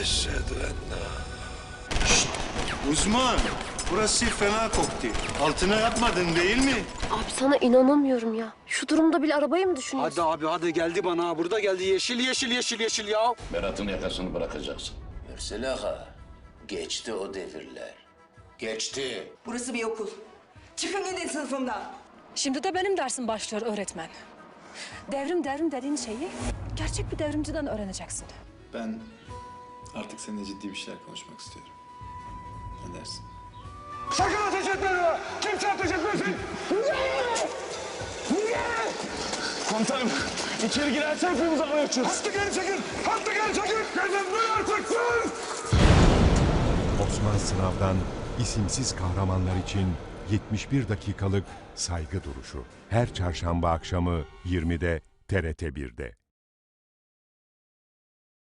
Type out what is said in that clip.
Eşhedü uzman, burası fena koktu. Altına yapmadın değil mi? Abi sana inanamıyorum ya. Şu durumda bile arabayı mı düşünüyorsun? Hadi abi hadi geldi bana. Burada geldi yeşil yeşil yeşil yeşil ya. Berat'ın yakasını bırakacaksın. Mürsel Ağa, geçti o devirler. Geçti. Burası bir okul. Çıkın gidin sınıfımdan. Şimdi de benim dersim başlıyor öğretmen. Devrim devrim dediğin şeyi gerçek bir devrimciden öğreneceksin. Ben artık seninle ciddi bir şeyler konuşmak istiyorum. Ne dersin? Sakın ateş etme! Kimse ateş etmesin! Komutanım, içeri girerse hepimiz havaya uçuyoruz. Hattı geri çekin! Hattı geri çekin! Neden böyle artık sus! Osman Sınav'dan isimsiz kahramanlar için 71 dakikalık saygı duruşu. Her çarşamba akşamı 20'de TRT 1'de.